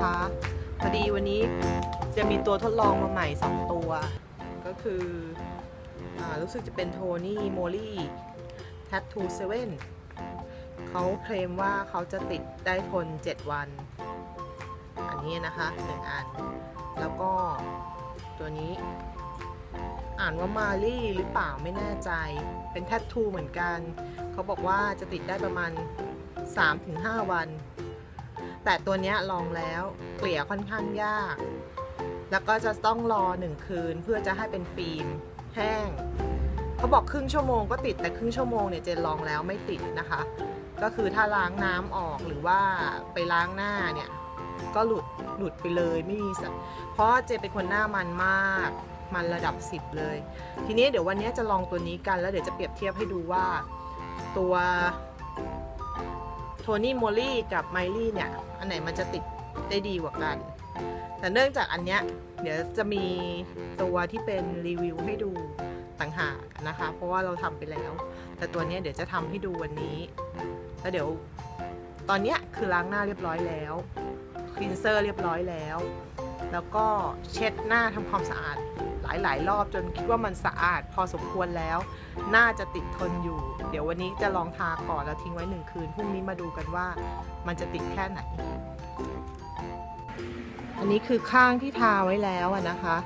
นะคะพอดีวันนี้จะมีตัวทดลองมาใหม่ 2 ตัว ก็คืออรู้สึกจะเป็นโทนี่โมลี่แท t ทูเซเว่นเขาเคลมว่าเขาจะติดได้ทน 7 วัน อันนี้นะคะหนึ่งอัน แล้วก็ตัวนี้ อ่านว่ามาลี่หรือเปล่าไม่แน่ใจ เป็นแท t ทูเหมือนกัน เขาบอกว่าจะติดได้ประมาณ 3-5 วัน แต่ตัวนี้ลองแล้วเกลี่ยค่อนข้างยาก แล้วก็จะต้องรอหนึ่งคืนเพื่อจะให้เป็นฟิล์มแห้ง เขาบอกครึ่งชั่วโมงก็ติดแต่ครึ่งชั่วโมงเนี่ยเจนลองแล้วไม่ติดนะคะ ก็คือถ้าล้างน้ำออกหรือว่าไปล้างหน้าเนี่ยก็หลุดหลุดไปเลยไม่มีสักเพราะเจเป็นคนหน้ามันมากมันระดับ 10 เลย ทีนี้เดี๋ยววันนี้จะลองตัวนี้กันแล้วเดี๋ยวจะเปรียบเทียบให้ดูว่าตัว นี่โมลี่กับไมลี่เนี่ย อันไหนมันจะติดได้ดีกว่ากัน แต่เนื่องจากอันเนี้ยเดี๋ยวจะมีตัวที่เป็นรีวิวให้ดูต่างหากนะคะ เพราะว่าเราทำไปแล้ว แต่ตัวเนี้ยเดี๋ยวจะทำให้ดูวันนี้ แล้วเดี๋ยวตอนเนี้ยคือล้างหน้าเรียบร้อยแล้วคลีนเซอร์เรียบร้อยแล้ว แล้วก็เช็ดหน้าทำความสะอาด หลายๆรอบจนคิดว่ามันสะอาดพอสมควรแล้ว น่าจะติดทนอยู่ เดี๋ยววันนี้จะลองทาก่อนแล้วทิ้งไว้หนึ่งคืนพรุ่งนี้มาดูกันว่ามันจะติดแค่ไหน อันนี้คือข้างที่ทาไว้แล้วนะคะ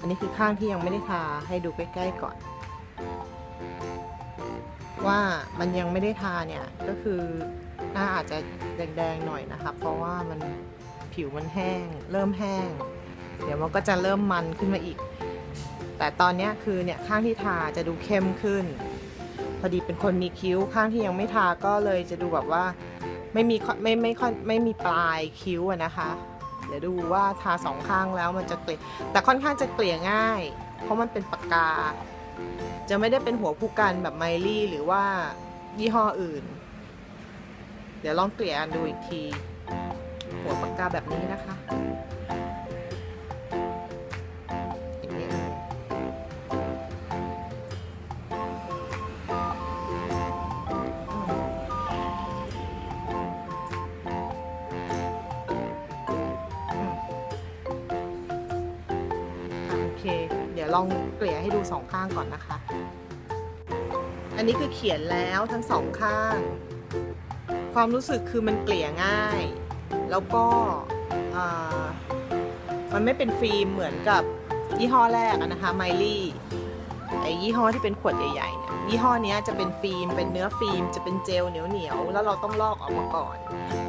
อันนี้คือข้างที่ยังไม่ได้ทาให้ดูใกล้ๆก่อน ว่ามันยังไม่ได้ทาเนี่ยก็คือหน้าอาจจะแดงๆหน่อยนะคะ เพราะว่ามันผิวมันแห้ง เริ่มแห้ง เดี๋ยวมันก็จะเริ่มมันขึ้นมาอีก แต่ตอนนี้คือเนี่ยข้างที่ทาจะดูเข้มขึ้น พอดีเป็นคนมีคิ้วข้างที่ยังไม่ทาก็เลยจะดูแบบว่าไม่มีไม่ไม่ค่อยไม่มีปลายคิ้วนะคะ เดี๋ยวดูว่าทาสองข้างแล้วมันจะเกลี่ยแต่ค่อนข้างจะเกลี่ยง่าย เพราะมันเป็นปากกา จะไม่ได้เป็นหัวผู้กันแบบไมลี่หรือว่ายี่ห้ออื่น เดี๋ยวลองเกลี่ยดูอีกที หัวปากกาแบบนี้นะคะ ลองเกลี่ยให้ดูสองข้างก่อนนะคะ อันนี้คือเขียนแล้วทั้งสองข้าง ความรู้สึกคือมันเกลี่ยง่าย แล้วก็มันไม่เป็นฟิล์มเหมือนกับยี่ห้อแรกนะคะไมลี่ไอยี่ห้อที่เป็นขวดใหญ่ๆเนี่ยยี่ห้อนี้จะเป็นฟิล์มเป็นเนื้อฟิล์มจะเป็นเจลเหนียวๆแล้วเราต้องลอกออกมาก่อน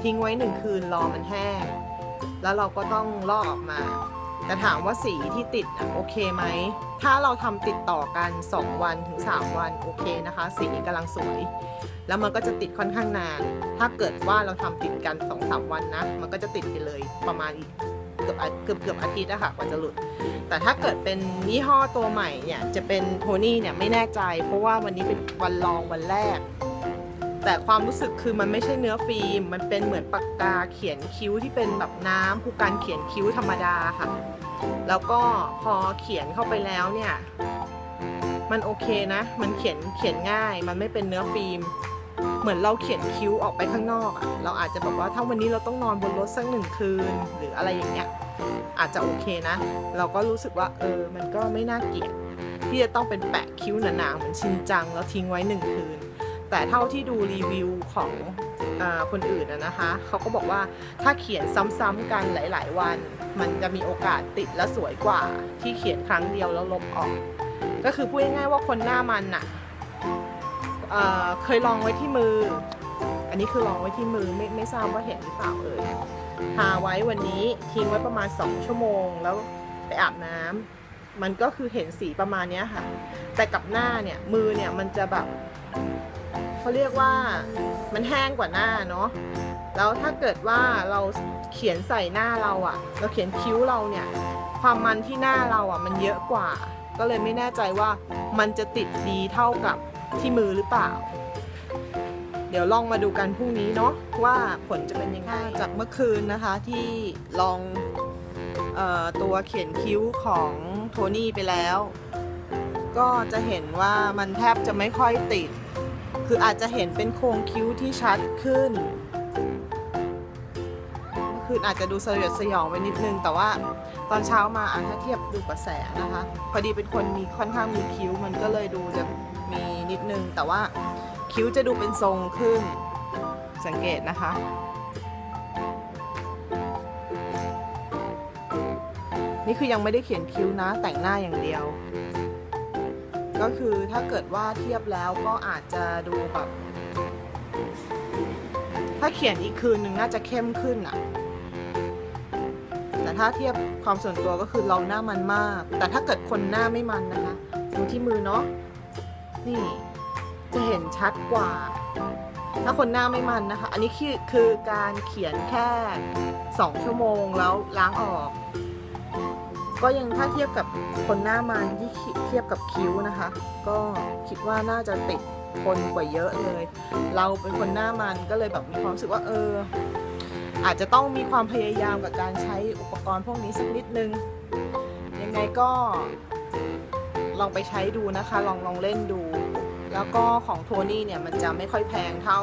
ทิ้งไว้หนึ่งคืนรอมันแห้งแล้วเราก็ต้องลอกออกมา แต่ถามว่าสีที่ติดน่ะโอเคไหม ถ้าเราทำติดต่อกัน 2 วันถึง 3 วันโอเคนะคะ สีกำลังสวย แล้วมันก็จะติดค่อนข้างนาน ถ้าเกิดว่าเราทำติดกัน2อสวันนะ มันก็จะติดไปเลยประมาณอีกเกือบเกือบเกือบอาทิตย์อะค่ะกว่าจะหลุด แต่ถ้าเกิดเป็นยี่ห้อตัวใหม่เนี่ยจะเป็นโทนี่เนี่ยไม่แน่ใจ เพราะว่าวันนี้เป็นวันลองวันแรก แต่ความรู้สึกคือมันไม่ใช่เนื้อฟิล์ม มันเป็นเหมือนปากกาเขียนคิ้วที่เป็นแบบน้ำผู้การเขียนคิ้วธรรมดาค่ะ แล้วก็พอเขียนเข้าไปแล้วเนี่ย มันโอเคนะ มันเขียนเขียนง่าย มันไม่เป็นเนื้อฟิล์ม เหมือนเราเขียนคิ้วออกไปข้างนอกอะเราอาจจะแบบว่าถ้าวันนี้เราต้องนอนบนรถสักหนึ่งคืน หรืออะไรอย่างเงี้ย อาจจะโอเคนะ เราก็รู้สึกว่าเออ มันก็ไม่น่าเกลียดที่จะต้องเป็นแปะคิ้วหนาๆเหมือนชินจังแล้วทิ้งไว้หนึ่งคืน แต่เท่าที่ดูรีวิวของอคนอื่นนะคะเขาก็บอกว่าถ้าเขียนซ้ำๆกันหลาย ๆ วัน มันจะมีโอกาสติดและสวยกว่า ที่เขียนครั้งเดียวแล้วลบออก ก็คือพูดง่ายๆว่าคนหน้ามันน่ะเเคยลองไว้ที่มือ อันนี้คือลองไว้ที่มือไม่ไม่ทราบว่าเห็นหรือเปล่าเอ่ยทาไว้วันนี้ทิ้งไว้ประมาณ 2 ชั่วโมงแล้วไปอาบน้ำมันก็คือเห็นสีประมาณนี้ค่ะ แต่กับหน้าเนี่ยมือเนี่ยมันจะแบบ เขาเรียกว่ามันแห้งกว่าหน้าเนาะแล้วถ้าเกิดว่าเราเขียนใส่หน้าเราอะเราเขียนคิ้วเราเนี่ย ความมันที่หน้าเราอะมันเยอะกว่า ก็เลยไม่แน่ใจว่ามันจะติดดีเท่ากับที่มือหรือเปล่า เดี๋ยวลองมาดูกันพรุ่งนี้เนาะว่าผลจะเป็นยังไงจากเมื่อคืนนะคะที่ลองออตัวเขียนคิ้วของโทนี่ไปแล้ว ก็จะเห็นว่ามันแทบจะไม่ค่อยติด คืออาจจะเห็นเป็นโครงคิ้วที่ชัดขึ้นเมื่อคืนอาจจะดูสยดสยองไปนิดนึง แต่ว่าตอนเช้ามาอะถ้าเทียบดูกับแสนะคะ พอดีเป็นคนมีค่อนข้างมีคิ้วมันก็เลยดูจะมีนิดนึง แต่ว่าคิ้วจะดูเป็นทรงขึ้นสังเกตนะคะ นี่คือยังไม่ได้เขียนคิ้วนะแต่งหน้าอย่างเดียว ก็คือถ้าเกิดว่าเทียบแล้วก็อาจจะดูแบบถ้าเขียนอีกคืนหนึ่งน่าจะเข้มขึ้นอะแต่ถ้าเทียบความส่วนตัวก็คือเราหน้ามันมาก แต่ถ้าเกิดคนหน้าไม่มันนะคะดูที่มือเนาะนี่จะเห็นชัดกว่า ถ้าคนหน้าไม่มันนะคะ อันนี้คือคือการเขียนแค่ 2 ชั่วโมงแล้วล้างออก ก็ยังถ้าเทียบกับคนหน้ามันที่เทียบกับคิ้วนะคะ ก็คิดว่าน่าจะติดคนกว่าเยอะเลย เราเป็นคนหน้ามันก็เลยแบบมีความรู้สึกว่าเออ อาจจะต้องมีความพยายามกับการใช้อุปกรณ์พวกนี้สักนิดนึง ยังไงก็ลองไปใช้ดูนะคะ ลองลองเล่นดู แล้วก็ของโทนี่เนี่ยมันจะไม่ค่อยแพงเท่า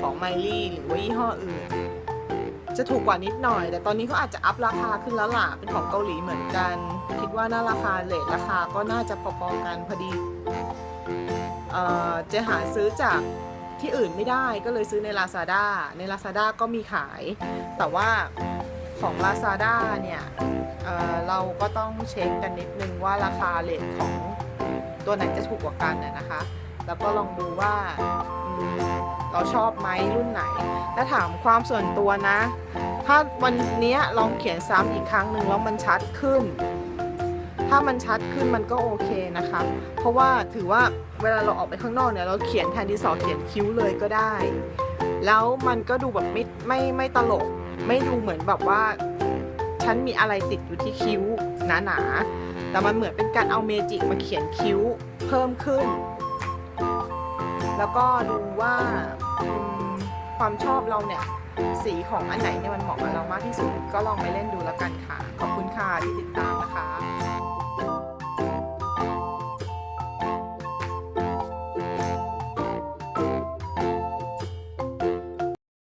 ของไมลี่หรือว่ายี่ห้ออื่น จะถูกกว่านิดหน่อย แต่ตอนนี้เขาอาจจะอัพราคาขึ้นแล้วล่ะเป็นของเกาหลีเหมือนกัน คิดว่าน่าราคาเลทราคาก็น่าจะพอๆกันพอดีเอ่อจะหาซื้อจากที่อื่นไม่ได้ก็เลยซื้อใน Lazada ใน Lazada ก็มีขาย แต่ว่าของ Lazada เนี่ยเเราก็ต้องเช็คกันนิดนึงว่าราคาเลทของตัวไหนจะถูกกว่ากันน่ะนะคะ แล้วก็ลองดูว่า เราชอบไหมรุ่นไหนถ้าถามความส่วนตัวนะ ถ้าวันนี้ลองเขียนซ้ำอีกครั้งหนึ่งแล้วมันชัดขึ้น ถ้ามันชัดขึ้นมันก็โอเคนะคะ เพราะว่าถือว่าเวลาเราออกไปข้างนอกเนี่ยเราเขียนแทนที่สอเขียนคิ้วเลยก็ได้ แล้วมันก็ดูแบบไม่ไม่ไม่ตลก ไม่ดูเหมือนแบบว่าฉันมีอะไรติดอยู่ที่คิ้วหนาๆแต่มันเหมือนเป็นการเอาเมจิกมาเขียนคิ้วเพิ่มขึ้น แล้วก็ดูว่าความชอบเราเนี่ยสีของอันไหนเนี่ยมันเหมาะกับเรามากที่สุด ก็ลองไปเล่นดูแล้วกันค่ะ ขอบคุณค่ะที่ติดตามนะคะ